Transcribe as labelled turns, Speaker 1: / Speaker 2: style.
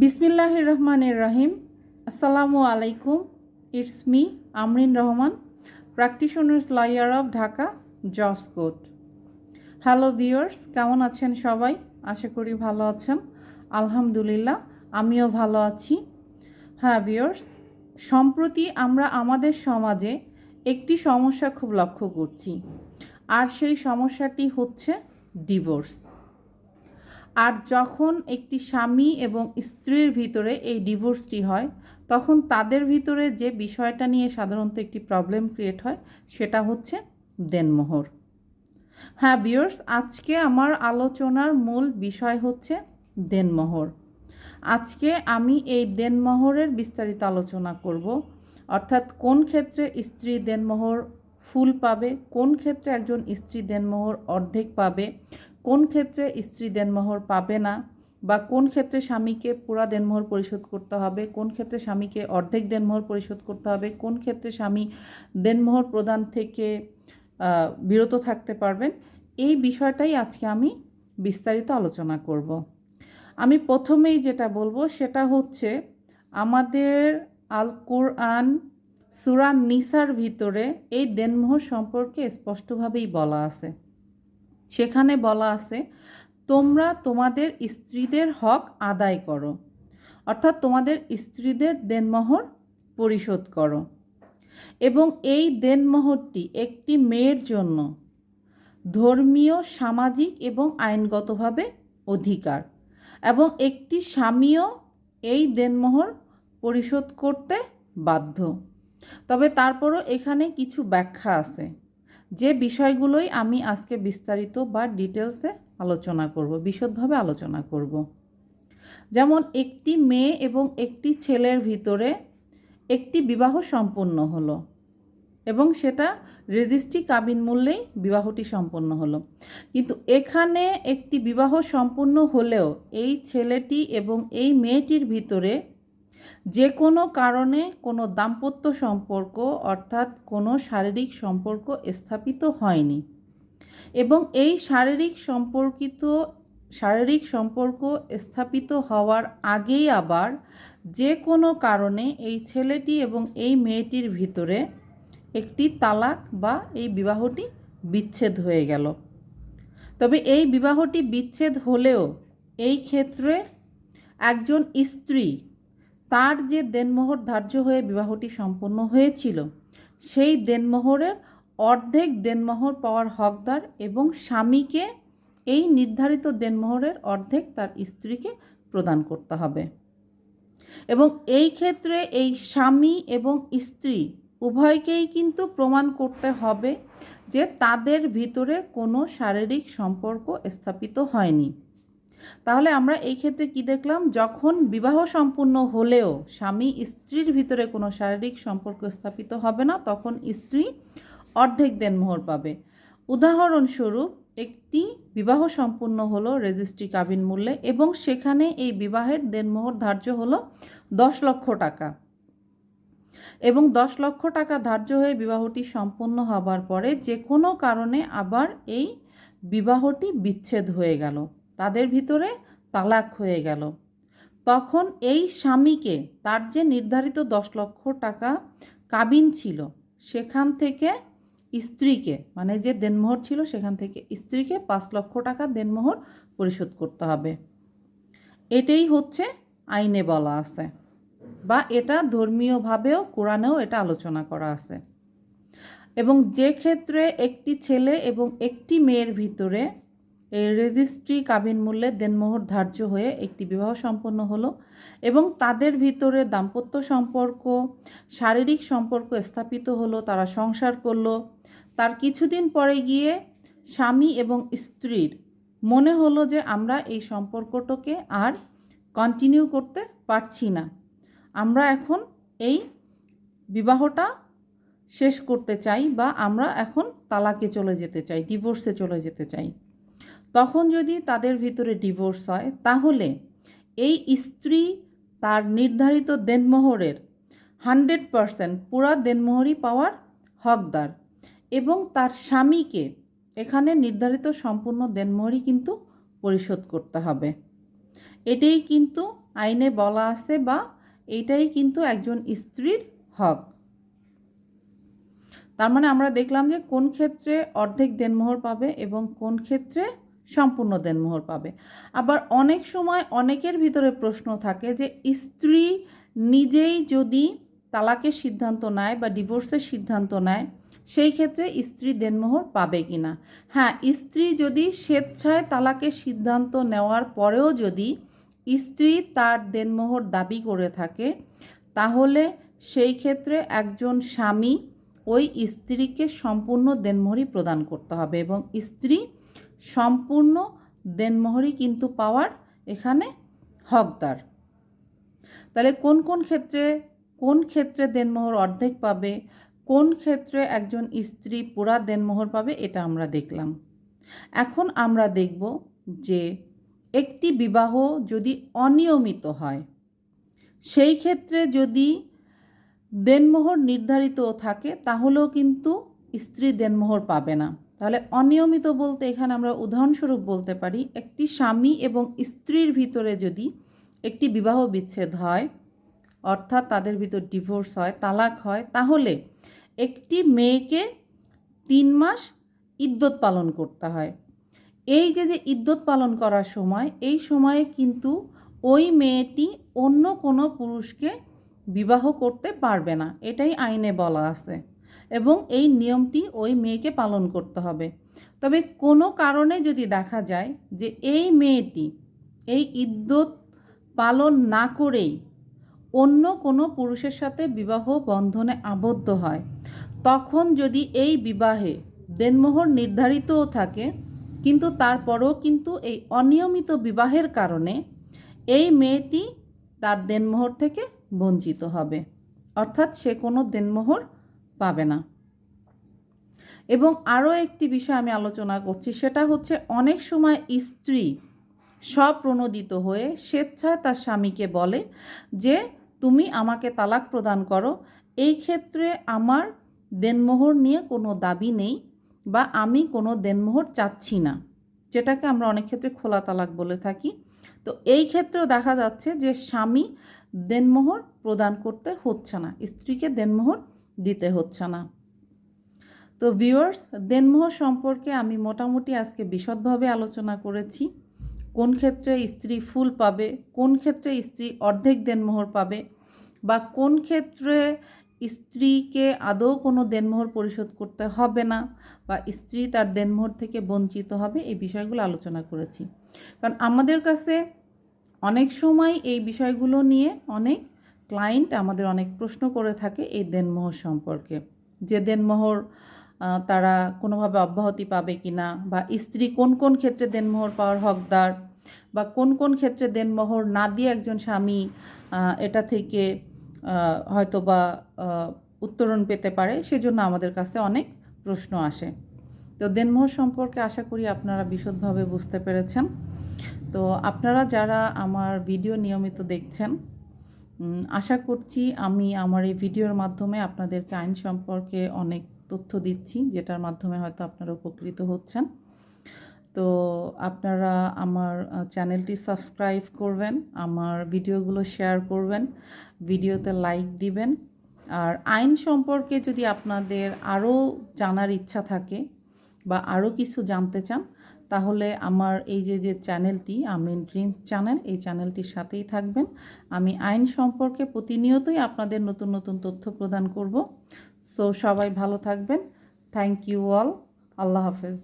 Speaker 1: বিসমিল্লাহ রহমানের রাহিম। আসসালামু আলাইকুম। It's me Amrin Rahman practitioners lawyer of Dhaka Jos court hello viewers কেমন আছেন সবাই? আশা করি ভালো আছেন। আলহামদুলিল্লাহ, আমিও ভালো আছি। হ্যাঁ ভিউয়ার্স সম্প্রতি আমরা আমাদের সমাজে একটি সমস্যা খুব লক্ষ্য করছি। আর সেই সমস্যাটি হচ্ছে ডিভোর্স আর যখন একটি স্বামী এবং স্ত্রীর ভিতরে এই ডিভোর্সটি হয়, তখন তাদের ভিতরে যে বিষয়টা নিয়ে সাধারণত একটি প্রবলেম ক্রিয়েট হয়, সেটা হচ্ছে দেনমোহর। হ্যাঁ বিয়ার্স আজকে আমার আলোচনার মূল বিষয় হচ্ছে দেনমোহর। আজকে আমি এই দেনমোহরের বিস্তারিত আলোচনা করব, অর্থাৎ কোন ক্ষেত্রে স্ত্রী দেনমোহর ফুল পাবে, কোন ক্ষেত্রে একজন স্ত্রী দেনমোহর অর্ধেক পাবে কোন ক্ষেত্রে স্ত্রী দেনমোহর পাবে না বা কোন ক্ষেত্রে স্বামীকে পুরা দেনমোহর পরিশোধ করতে হবে, কোন ক্ষেত্রে স্বামীকে অর্ধেক দেনমোহর পরিশোধ করতে হবে, কোন ক্ষেত্রে স্বামী দেনমোহর প্রদান থেকে বিরত থাকতে পারবেন, এই বিষয়টাই আজকে আমি বিস্তারিত আলোচনা করব। আমি প্রথমেই যেটা বলব সেটা হচ্ছে আমাদের আল কোরআন সুরান নিসার ভিতরে এই দেনমোহর সম্পর্কে স্পষ্টভাবেই বলা আছে। সেখানে বলা আছে, তোমরা তোমাদের স্ত্রীদের হক আদায় করো, অর্থাৎ তোমাদের স্ত্রীদের দেনমোহর পরিশোধ করো। এবং এই দেনমোহরটি একটি মেয়ের জন্য ধর্মীয়, সামাজিক এবং আইনগতভাবে অধিকার। এবং একটি স্বামীও এই দেনমোহর পরিশোধ করতে বাধ্য। তবে তারপরও এখানে কিছু ব্যাখ্যা আছে। যে বিষয়গুলোই আমি আজকে বিস্তারিত বা ডিটেলসে আলোচনা করব, বিশদভাবে আলোচনা করব। যেমন একটি মেয়ে এবং একটি ছেলের ভিতরে একটি বিবাহ সম্পন্ন হলো এবং সেটা রেজিস্ট্রি কাবিন মূল্যেই বিবাহটি সম্পন্ন হলো। কিন্তু এখানে একটি বিবাহ সম্পন্ন হলেও এই ছেলেটি এবং এই মেয়েটির ভিতরে যে কোনো কারণে কোনো দাম্পত্য সম্পর্ক অর্থাৎ কোনো শারীরিক সম্পর্ক স্থাপিত হয়নি। এবং এই শারীরিক সম্পর্কিত, শারীরিক সম্পর্ক স্থাপিত হওয়ার আগেই আবার যে কোনো কারণে এই ছেলেটি এবং এই মেয়েটির ভিতরে একটি তালাক বা এই বিবাহটি বিচ্ছেদ হয়ে গেল। তবে এই বিবাহটি বিচ্ছেদ হলেও এই ক্ষেত্রে একজন স্ত্রী তার যে দেনমোহর ধার্য হয়ে বিবাহটি সম্পন্ন হয়েছিল, সেই দেনমোহরের অর্ধেক দেনমোহর পাওয়ার হকদার এবং স্বামীকে এই নির্ধারিত দেনমোহরের অর্ধেক তার স্ত্রীকে প্রদান করতে হবে। এবং এই ক্ষেত্রে এই স্বামী এবং স্ত্রী উভয়কেই কিন্তু প্রমাণ করতে হবে যে তাদের ভিতরে কোনো শারীরিক সম্পর্ক স্থাপিত হয়নি। তাহলে আমরা এই ক্ষেত্রে কি দেখলাম? যখন বিবাহ সম্পূর্ণ হলেও স্বামী স্ত্রীর ভিতরে কোনো শারীরিক সম্পর্ক স্থাপিত হবে না, তখন স্ত্রী অর্ধেক দেনমোহর পাবে। উদাহরণস্বরূপ, একটি বিবাহ সম্পূর্ণ হলো রেজিস্ট্রি কাবিন মূল্যে এবং সেখানে এই বিবাহের দেনমোহর ধার্য হলো দশ লক্ষ টাকা। এবং দশ লক্ষ টাকা ধার্য হয়ে বিবাহটি সম্পন্ন হবার পরে যে কোনো কারণে আবার এই বিবাহটি বিচ্ছেদ হয়ে গেল। তাদের ভিতরে তালাক হয়ে গেল। তখন এই স্বামীকে তার যে নির্ধারিত দশ লক্ষ টাকা কাবিন ছিল, সেখান থেকে স্ত্রীকে মানে যে দেনমোহর ছিল, সেখান থেকে স্ত্রীকে পাঁচ লক্ষ টাকা দেনমোহর পরিশোধ করতে হবে। এটাই হচ্ছে আইনে বলা আছে বা এটা ধর্মীয়ভাবেও, কোরআনেও এটা আলোচনা করা আছে। এবং যে ক্ষেত্রে একটি ছেলে এবং একটি মেয়ের ভিতরে রেজিস্ট্রি কাবিন মূল্যে দেনমোহর ধার্য হয়ে একটি বিবাহ সম্পন্ন হলো এবং তাদের ভিতরে দাম্পত্য সম্পর্ক, শারীরিক সম্পর্ক স্থাপিত হলো, তারা সংসার করল। তার কিছুদিন পরে গিয়ে স্বামী এবং স্ত্রীর মনে হলো যে আমরা এই সম্পর্কটাকে আর কন্টিনিউ করতে পারছি না। আমরা এখন এই বিবাহটা শেষ করতে চাই বা আমরা এখন তালাকে চলে যেতে চাই ডিভোর্সে চলে যেতে চাই। তখন যদি তাদের ভিতরে ডিভোর্স হয়, তাহলে এই স্ত্রী তার নির্ধারিত দেনমোহরের হান্ড্রেড পারসেন্ট পুরা দেনমোহরই পাওয়ার হকদার এবং তার স্বামীকে এখানে নির্ধারিত সম্পূর্ণ দেনমোহরই কিন্তু পরিশোধ করতে হবে। এটাই কিন্তু আইনে বলা আছে বা এইটাই কিন্তু একজন স্ত্রীর হক। তার মানে আমরা দেখলাম যে কোন ক্ষেত্রে অর্ধেক দেনমোহর পাবে এবং কোন ক্ষেত্রে সম্পূর্ণ দেনমোহর পাবে। আবার অনেক সময় অনেকের ভিতরে প্রশ্ন থাকে যে, স্ত্রী নিজেই যদি তালাকের সিদ্ধান্ত নেয় বা ডিভোর্সের সিদ্ধান্ত নেয়, সেই ক্ষেত্রে স্ত্রী দেনমোহর পাবে কি না হ্যাঁ স্ত্রী যদি স্বেচ্ছায় তালাকের সিদ্ধান্ত নেওয়ার পরেও যদি স্ত্রী তার দেনমোহর দাবি করে থাকে, তাহলে সেই ক্ষেত্রে একজন স্বামী ওই স্ত্রীকে সম্পূর্ণ দেনমোহরই প্রদান করতে হবে এবং স্ত্রী সম্পূর্ণ দেনমোহরই কিন্তু পাওয়ার এখানে হকদার। তাহলে কোন কোন ক্ষেত্রে কোন ক্ষেত্রে দেনমোহর অর্ধেক পাবে, কোন ক্ষেত্রে একজন স্ত্রী পুরা দেনমোহর পাবে এটা আমরা দেখলাম। এখন আমরা দেখব যে একটি বিবাহ যদি অনিয়মিত হয়, সেই ক্ষেত্রে যদি দেনমোহর নির্ধারিত থাকে তাহলেও কিন্তু স্ত্রী দেনমোহর পাবে না। তাহলে অনিয়মিত বলতে এখানে আমরা উদাহরণস্বরূপ বলতে পারি, একটি স্বামী এবং স্ত্রীর ভিতরে যদি একটি বিবাহ বিচ্ছেদ হয়, অর্থাৎ তাদের ভিতর ডিভোর্স হয়, তালাক হয়, তাহলে একটি মেয়েকে তিন মাস ইদ্যত পালন করতে হয়। এই যে যে ইদ্যত পালন করার সময়, এই সময়ে কিন্তু ওই মেয়েটি অন্য কোনো পুরুষকে বিবাহ করতে পারবে না। এটাই আইনে বলা আছে। এবং এই নিয়মটি ওই মেয়েকে পালন করতে হবে। তবে কোনো কারণে যদি দেখা যায় যে এই মেয়েটি এই ইদ্যত পালন না করেই অন্য কোনো পুরুষের সাথে বিবাহ বন্ধনে আবদ্ধ হয়, তখন যদি এই বিবাহে দেনমোহর নির্ধারিতও থাকে, কিন্তু তারপরও কিন্তু এই অনিয়মিত বিবাহের কারণে এই মেয়েটি তার দেনমোহর থেকে বঞ্চিত হবে। অর্থাৎ সে কোনো দেনমোহর পাবে না। এবং আরও একটি বিষয় আমি আলোচনা করছি, সেটা হচ্ছে অনেক সময় স্ত্রী স্বপ্রণোদিত হয়ে স্বেচ্ছায় তার স্বামীকে বলে যে, তুমি আমাকে তালাক প্রদান করো। এই ক্ষেত্রে আমার দেনমোহর নিয়ে কোনো দাবি নেই বা আমি কোনো দেনমোহর চাচ্ছি না। যেটাকে আমরা অনেক ক্ষেত্রে খোলা তালাক বলে থাকি। তো এই ক্ষেত্রেও দেখা যাচ্ছে যে, স্বামী দেনমোহর প্রদান করতে হচ্ছে না। স্ত্রীকে দেনমোহর দিতে হচ্ছে না। তো ভিউয়ার্স দেনমোহর সম্পর্কে আমি মোটামুটি আজকে বিশদভাবে আলোচনা করেছি। কোন ক্ষেত্রে স্ত্রী ফুল পাবে, কোন ক্ষেত্রে স্ত্রী অর্ধেক দেনমোহর পাবে বা কোন ক্ষেত্রে স্ত্রীকে আদৌ কোনো দেনমোহর পরিশোধ করতে হবে না বা স্ত্রী তার দেনমোহর থেকে বঞ্চিত হবে এই বিষয়গুলো আলোচনা করেছি। কারণ আমাদের কাছে অনেক সময় এই বিষয়গুলো নিয়ে অনেক ক্লায়েন্ট আমাদের অনেক প্রশ্ন করে থাকে এই দেনমোহর সম্পর্কে। যে দেনমোহর তারা কোনোভাবে অব্যাহতি পাবে কি না বা স্ত্রী কোন কোন ক্ষেত্রে দেনমোহর পাওয়ার হকদার বা কোন কোন ক্ষেত্রে দেনমোহর না দিয়ে একজন স্বামী এটা থেকে হয়তো বা উত্তরণ পেতে পারে সেজন্য আমাদের কাছে অনেক প্রশ্ন আসে। তো দেনমোহর সম্পর্কে আশা করি আপনারা বিশদভাবে বুঝতে পেরেছেন। তো আপনারা যারা আমার ভিডিও নিয়মিত দেখছেন আশা করছি আমি আমার এই ভিডিওর মাধ্যমে আপনাদেরকে আইন সম্পর্কে অনেক তথ্য দিচ্ছি, যেটার মাধ্যমে হয়তো আপনারা উপকৃত হচ্ছেন। তো আপনারা আমার চ্যানেলটি সাবস্ক্রাইব করবেন, আমার ভিডিওগুলো শেয়ার করবেন, ভিডিওতে লাইক দিবেন। আর আইন সম্পর্কে যদি আপনাদের আরও জানার ইচ্ছা থাকে বা আরও কিছু জানতে চান তাহলে আমার এই যে যে চ্যানেলটি আমি ড্রিমস চ্যানেল, এই চ্যানেলটির সাথেই থাকবেন। আমি আইন সম্পর্কে প্রতিনিয়তই আপনাদের নতুন নতুন তথ্য প্রদান করব। সো সবাই ভালো থাকবেন। থ্যাংক ইউ অল আল্লাহ হাফেজ।